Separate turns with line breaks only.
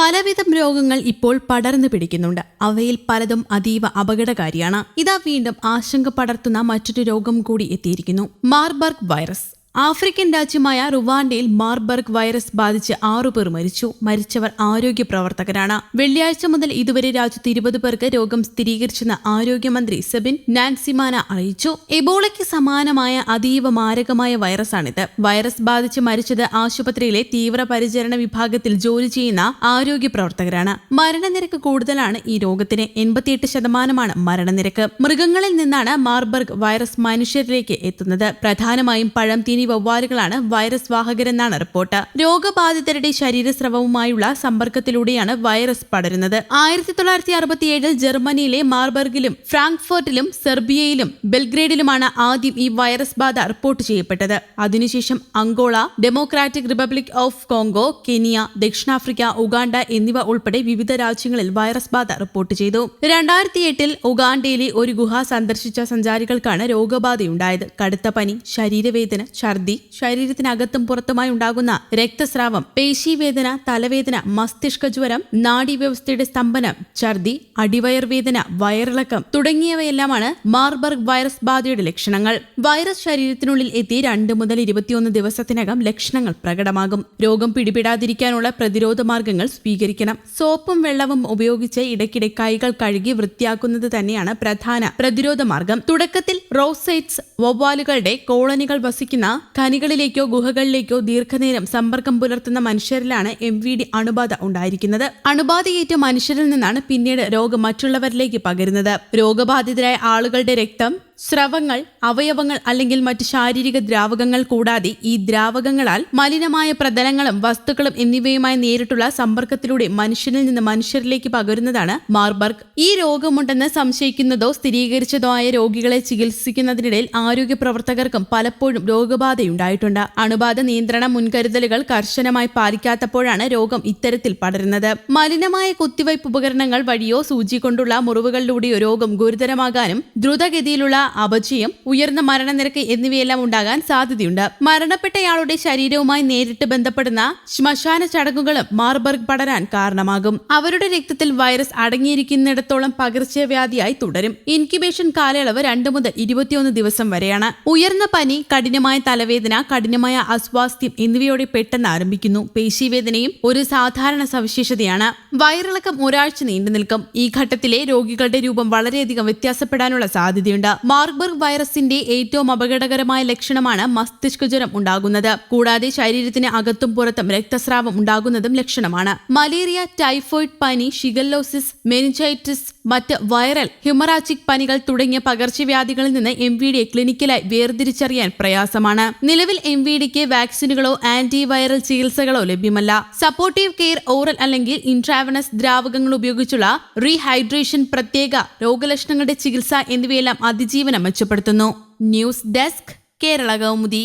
പലവിധം രോഗങ്ങൾ ഇപ്പോൾ പടർന്നു പിടിക്കുന്നുണ്ട്. അവയിൽ പലതും അതീവ അപകടകാരിയാണ്. ഇതാ വീണ്ടും ആശങ്ക പടർത്തുന്ന മറ്റൊരു രോഗം കൂടി എത്തിയിരിക്കുന്നു. Marburg virus. ആഫ്രിക്കൻ രാജ്യമായ റുവാണ്ടയിൽ മാർബർഗ് വൈറസ് ബാധിച്ച് ആറുപേർ മരിച്ചു. മരിച്ചവർ ആരോഗ്യ പ്രവർത്തകരാണ്. വെള്ളിയാഴ്ച മുതൽ ഇതുവരെ രാജ്യത്ത് ഇരുപത് പേർക്ക് രോഗം സ്ഥിരീകരിച്ചെന്ന് ആരോഗ്യമന്ത്രി സെബിൻ നാൻസിമാന അറിയിച്ചു. എബോളയ്ക്ക് സമാനമായ അതീവ മാരകമായ വൈറസാണിത്. വൈറസ് ബാധിച്ച് മരിച്ചത് ആശുപത്രിയിലെ തീവ്രപരിചരണ വിഭാഗത്തിൽ ജോലി ചെയ്യുന്ന ആരോഗ്യ പ്രവർത്തകരാണ്. മരണനിരക്ക് കൂടുതലാണ് ഈ രോഗത്തിന്. എൺപത്തിയെട്ട് ശതമാനമാണ് മരണനിരക്ക്. മൃഗങ്ങളിൽ നിന്നാണ് മാർബർഗ് വൈറസ് മനുഷ്യരിലേക്ക് എത്തുന്നത്. പ്രധാനമായും പഴം തീനി വവ്വാലുകളാണ് വൈറസ് വാഹകരെന്നാണ് റിപ്പോർട്ട്. രോഗബാധിതരുടെ ശരീരസ്രവവുമായുള്ള സമ്പർക്കത്തിലൂടെയാണ് വൈറസ് പടരുന്നത്. ആയിരത്തി തൊള്ളായിരത്തി അറുപത്തിയേഴിൽ ജർമ്മനിയിലെ മാർബർഗിലും ഫ്രാങ്ക്ഫർട്ടിലും സെർബിയയിലും ബെൽഗ്രേഡിലുമാണ് ആദ്യം ഈ വൈറസ് ബാധ റിപ്പോർട്ട് ചെയ്യപ്പെട്ടത്. അതിനുശേഷം Angola Democratic Republic of Congo Kenya ദക്ഷിണാഫ്രിക്ക ഉഗാണ്ട എന്നിവ ഉൾപ്പെടെ വിവിധ രാജ്യങ്ങളിൽ വൈറസ് ബാധ റിപ്പോർട്ട് ചെയ്തു. രണ്ടായിരത്തി എട്ടിൽ ഉഗാണ്ടയിലെ ഒരു ഗുഹ സന്ദർശിച്ച സഞ്ചാരികൾക്കാണ് രോഗബാധയുണ്ടായത്. കടുത്ത പനി ശരീരവേദന ഛർദി ശരീരത്തിനകത്തും പുറത്തുമായി ഉണ്ടാകുന്ന രക്തസ്രാവം പേശീവേദന തലവേദന മസ്തിഷ്ക ജ്വരം നാഡീവ്യവസ്ഥയുടെ സ്തംഭനം ഛർദി അടിവയർ വേദന വയറിളക്കം തുടങ്ങിയവയെല്ലാമാണ് മാർബർഗ് വൈറസ് ബാധയുടെ ലക്ഷണങ്ങൾ. വൈറസ് ശരീരത്തിനുള്ളിൽ എത്തി രണ്ട് മുതൽ ഇരുപത്തിയൊന്ന് ദിവസത്തിനകം ലക്ഷണങ്ങൾ പ്രകടമാകും. രോഗം പിടിപെടാതിരിക്കാനുള്ള പ്രതിരോധ മാർഗങ്ങൾ സ്വീകരിക്കണം. സോപ്പും വെള്ളവും ഉപയോഗിച്ച് ഇടയ്ക്കിടെ കൈകൾ കഴുകി വൃത്തിയാക്കുന്നത് തന്നെയാണ് പ്രധാന പ്രതിരോധ മാർഗം. തുടക്കത്തിൽ റോസൈറ്റ്സ് വവ്വാലുകളുടെ കോളനികൾ വസിക്കുന്ന ഖനികളിലേക്കോ ഗുഹകളിലേക്കോ ദീർഘനേരം സമ്പർക്കം പുലർത്തുന്ന മനുഷ്യരിലാണ് എം വി ഡി അണുബാധ ഉണ്ടായിരിക്കുന്നത്. അണുബാധയേറ്റ മനുഷ്യരിൽ നിന്നാണ് പിന്നീട് രോഗം മറ്റുള്ളവരിലേക്ക് പകരുന്നത്. രോഗബാധിതരായ ആളുകളുടെ രക്തം സ്രവങ്ങൾ അവയവങ്ങൾ അല്ലെങ്കിൽ മറ്റ് ശാരീരിക ദ്രാവകങ്ങൾ കൂടാതെ ഈ ദ്രാവകങ്ങളാൽ മലിനമായ പ്രതലങ്ങളും വസ്തുക്കളും എന്നിവയുമായി നേരിട്ടുള്ള സമ്പർക്കത്തിലൂടെ മനുഷ്യനിൽ നിന്ന് മനുഷ്യരിലേക്ക് പകരുന്നതാണ് മാർബർഗ്. ഈ രോഗമുണ്ടെന്ന് സംശയിക്കുന്നതോ സ്ഥിരീകരിച്ചതോ ആയ രോഗികളെ ചികിത്സിക്കുന്നതിനിടയിൽ ആരോഗ്യ പ്രവർത്തകർക്കും പലപ്പോഴും രോഗബാധയുണ്ടായിട്ടുണ്ട്. അണുബാധ നിയന്ത്രണ മുൻകരുതലുകൾ കർശനമായി പാലിക്കാത്തപ്പോഴാണ് രോഗം ഇത്തരത്തിൽ പടരുന്നത്. മലിനമായ കുത്തിവയ്പ് ഉപകരണങ്ങൾ വഴിയോ സൂചി കൊണ്ടുള്ള മുറിവുകളിലൂടെയോ രോഗം ഗുരുതരമാകാനും ദ്രുതഗതിയിലുള്ള അപചയം ഉയർന്ന മരണനിരക്ക് എന്നിവയെല്ലാം ഉണ്ടാകാൻ സാധ്യതയുണ്ട്. മരണപ്പെട്ടയാളുടെ ശരീരവുമായി നേരിട്ട് ബന്ധപ്പെടുന്ന ശ്മശാന ചടങ്ങുകളും മാർബർഗ് പടരാൻ കാരണമാകും. അവരുടെ രക്തത്തിൽ വൈറസ് അടങ്ങിയിരിക്കുന്നിടത്തോളം പകർച്ചവ്യാധിയായി തുടരും. ഇൻക്യുബേഷൻ കാലയളവ് രണ്ട് മുതൽ ഇരുപത്തിയൊന്ന് ദിവസം വരെയാണ്. ഉയർന്ന പനി കഠിനമായ തലവേദന കഠിനമായ അസ്വാസ്ഥ്യം എന്നിവയോടെ പെട്ടെന്ന് ആരംഭിക്കുന്നു. പേശീവേദനയും ഒരു സാധാരണ സവിശേഷതയാണ്. വയറിളക്കം ഒരാഴ്ച നീണ്ടു നിൽക്കും ഈ ഘട്ടത്തിലെ രോഗികളുടെ രൂപം വളരെയധികം വ്യത്യാസപ്പെടാനുള്ള സാധ്യതയുണ്ട്. മാർബർഗ് വൈറസിന്റെ ഏറ്റവും അപകടകരമായ ലക്ഷണമാണ് മസ്തിഷ്ക ജ്വരം ഉണ്ടാകുന്നത്. കൂടാതെ ശരീരത്തിന് അകത്തും പുറത്തും രക്തസ്രാവം ഉണ്ടാകുന്നതും ലക്ഷണമാണ്. മലേറിയ ടൈഫോയിഡ് പനി ഷിഗല്ലോസിസ് മെനിഞ്ചൈറ്റിസ് മറ്റ് വൈറൽ ഹിമറാച്ചിക് പനികൾ തുടങ്ങിയ പകർച്ചവ്യാധികളിൽ നിന്ന് എം വി ഡിയെ ക്ലിനിക്കലായി വേർതിരിച്ചറിയാൻ പ്രയാസമാണ്. നിലവിൽ എം വി ഡിക്ക് വാക്സിനുകളോ ആന്റിവൈറൽ ചികിത്സകളോ ലഭ്യമല്ല. സപ്പോർട്ടീവ് കെയർ ഓറൽ അല്ലെങ്കിൽ ഇൻട്രാവനസ് ദ്രാവകങ്ങൾ ഉപയോഗിച്ചുള്ള റീഹൈഡ്രേഷൻ പ്രത്യേക രോഗലക്ഷണങ്ങളുടെ ചികിത്സ എന്നിവയെല്ലാം അതിജീവനം മെച്ചപ്പെടുത്തുന്നു ന്യൂസ് ഡെസ്ക് കേരള കൗമുദി.